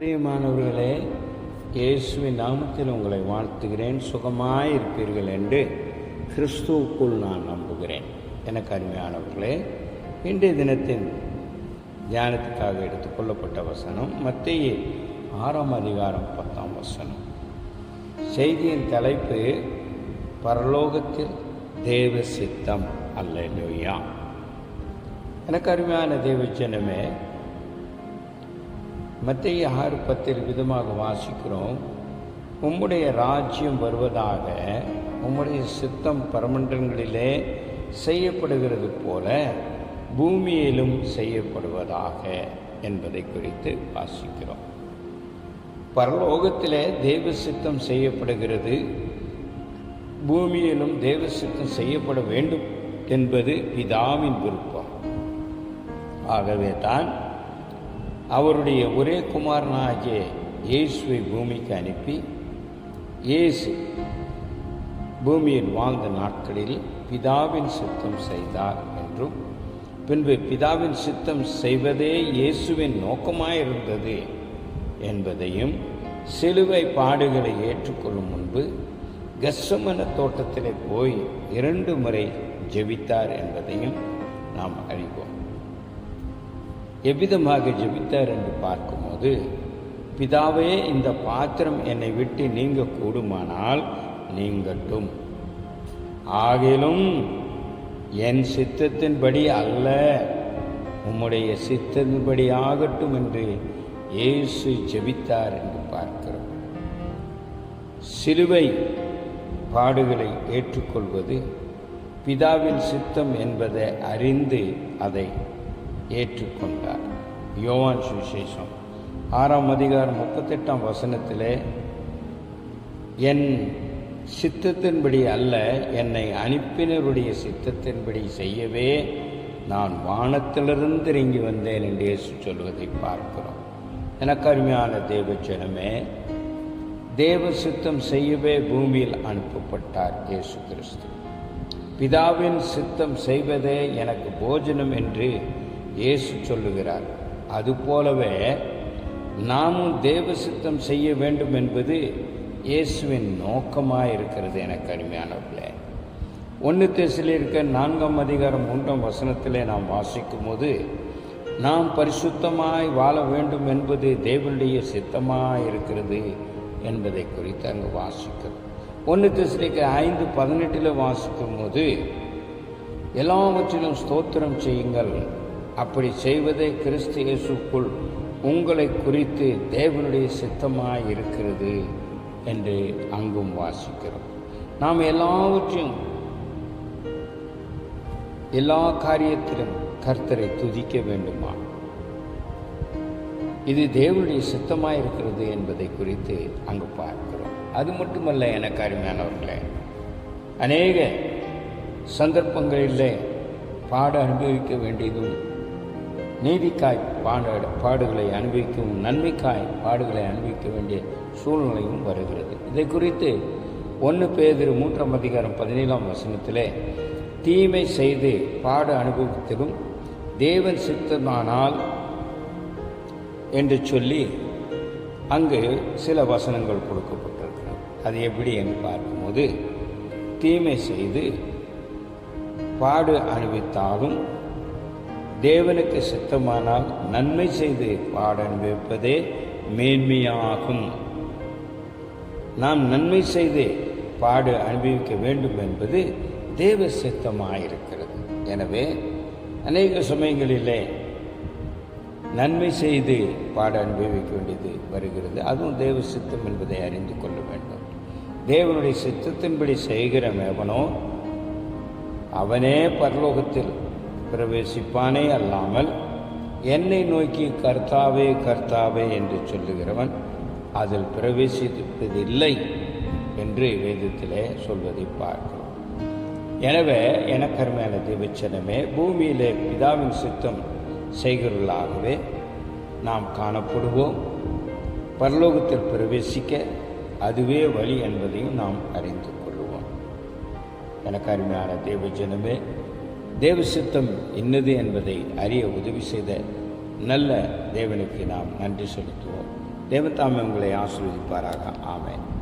பிரியமானவர்களே இயேசுவின் நாமத்தில் உங்களை வாழ்த்துகிறேன். சுகமாய் இருப்பீர்கள் என்று கிறிஸ்துவுக்குள் நான் நம்புகிறேன். எனக்கு அருமையானவர்களே இன்றைய தினத்தின் தியானத்துக்காக எடுத்துக்கொள்ளப்பட்ட வசனம் மத்திய ஆறாம் அதிகாரம் பத்தாம் வசனம். செய்தியின் தலைப்பு பரலோகத்தில் தேவ சித்தம். அல்ல எனக்கு அருமையான தேவ ஜனமே மத்திய ஆறு பத்தில் விதமாக வாசிக்கிறோம். உம்முடைய ராஜ்யம் வருவதாக உம்முடைய சித்தம் பரமண்டலங்களிலே செய்யப்படுகிறது போல பூமியிலும் செய்யப்படுவதாக என்பதை குறித்து வாசிக்கிறோம். பரலோகத்தில் தேவ சித்தம் செய்யப்படுகிறது. பூமியிலும் தேவ சித்தம் செய்யப்பட வேண்டும் என்பது பிதாவின் விருப்பம். ஆகவே தான் அவருடைய ஒரே குமாரனாகிய இயேசுவை பூமிக்கு அனுப்பி இயேசு பூமியில் வாழ்ந்த நாட்களில் பிதாவின் சித்தம் செய்தார் என்றும் பின்பு பிதாவின் சித்தம் செய்வதே இயேசுவின் நோக்கமாயிருந்தது என்பதையும் சிலுவை பாடுகளை ஏற்றுக்கொள்ளும் முன்பு கஸ்ஸமன தோட்டத்திலே போய் இரண்டு முறை ஜெபித்தார் என்பதையும் நாம் அறிவோம். எவ்விதமாக ஜெபித்தார் என்று பார்க்கும்போது பிதாவே இந்த பாத்திரம் என்னை விட்டு நீங்க கூடுமானால் நீங்கட்டும். ஆகிலும் என் சித்தத்தின்படி அல்ல. உம்முடைய சித்தத்தின்படி ஆகட்டும் என்று இயேசு ஜெபித்தார் என்று பார்க்கிறோம். சிலுவை பாடுகளை ஏற்றுக்கொள்வது பிதாவின் சித்தம் என்பதை அறிந்து அதை ஏற்றுக்கொண்டார். யோவான் சுவிசேஷம் ஆறாம் அதிகாரம் முப்பத்தெட்டாம் வசனத்திலே என் சித்தத்தின்படி அல்ல என்னை அனுப்பினருடைய சித்தத்தின்படி செய்யவே நான் வானத்திலிருந்து இறங்கி வந்தேன் என்று இயேசு சொல்வதை பார்க்கிறோம். எனக்கு அருமையான தேவ ஜனமே தேவ சித்தம் செய்யவே பூமியில் அனுப்பப்பட்டார் இயேசு கிறிஸ்து. பிதாவின் சித்தம் செய்வதே எனக்கு போஜனம் என்று இயேசு சொல்லுகிறார். அதுபோலவே நாமும் தேவ சித்தம் செய்ய வேண்டும் என்பது இயேசுவின் நோக்கமாக இருக்கிறது எனக்கு அருமையானவர்களே. ஒன்று தேசில் இருக்க நான்காம் அதிகாரம் மூன்றாம் வசனத்திலே நாம் வாசிக்கும் போது நாம் பரிசுத்தமாய் வாழ வேண்டும் என்பது தேவனுடைய சித்தமாக இருக்கிறது என்பதை குறித்து அங்கு வாசிக்கிறோம். ஒன்று திசைக்கு ஐந்து பதினெட்டில் வாசிக்கும் போது எல்லாவற்றிலும் ஸ்தோத்திரம் செய்யுங்கள். அப்படி செய்வதே கிறிஸ்து இயேசுக்குள் உங்களை குறித்து தேவனுடைய சித்தமாக இருக்கிறது என்று அங்கும் வாசிக்கிறோம். நாம் எல்லாவற்றையும் எல்லா காரியத்திலும் கர்த்தரை துதிக்க வேண்டுமா? இது தேவனுடைய சித்தமாக இருக்கிறது என்பதை குறித்து அங்கு பார்க்கிறோம். அது மட்டுமல்ல எனக்கு அருமையானவர்களே அநேக சந்தர்ப்பங்களிலே பாட அனுபவிக்க வேண்டியதும் நீதிக்காய் பாடு பாடுகளை அனுபவிக்கும் நன்மைக்காய் பாடுகளை அனுபவிக்க வேண்டிய சூழ்நிலையும் வருகிறது. இதை குறித்து ஒன்று பேதிரு மூன்றாம் அதிகாரம் பதினேழாம் வசனத்திலே தீமை செய்து பாட அனுபவித்திலும் தேவன் சித்தமானால் என்று சொல்லி அங்கு சில வசனங்கள் கொடுக்கப்பட்டிருக்கிறது. அது எப்படி என்று பார்க்கும்போது தீமை செய்து பாடு அனுபவித்தாலும் தேவனுக்கு சித்தமானால் நன்மை செய்து பாட அனுபவிப்பதே மேன்மையாகும். நாம் நன்மை செய்து பாடு அனுபவிக்க வேண்டும் என்பது தேவ சித்தமாயிருக்கிறது. எனவே அநேக சமயங்களிலே நன்மை செய்து பாட அனுபவிக்க வேண்டியது வருகிறது. அதுவும் தேவ சித்தம் என்பதை அறிந்து கொள்ள வேண்டும். தேவனுடைய சித்தத்தின்படி செய்கிற எவனோ அவனே பரலோகத்தில் பிரவேசிப்பானே அல்லாமல் என்னை நோக்கி கர்த்தாவே கர்த்தாவே என்று சொல்லுகிறவன் அதில் பிரவேசிப்பதில்லை என்று வேதத்திலே சொல்வதை பார்க்கிறோம். எனவே எனக்கருமையான திவச்சனமே பூமியிலே பிதாவின் சித்தம் செய்கிறவர்களாகவே நாம் காணப்படுவோம். பரலோகத்தில் பிரவேசிக்க அதுவே வழி என்பதையும் நாம் அறிந்து கொள்வோம். எனக்கு அருமையான தேவஜனமே தேவ சித்தம் இன்னது என்பதை அறிய உதவி செய்த நல்ல தேவனுக்கு நாம் நன்றி செலுத்துவோம். தேவத்தாமே உங்களை ஆசீர்வதிப்பாராக. ஆமென்.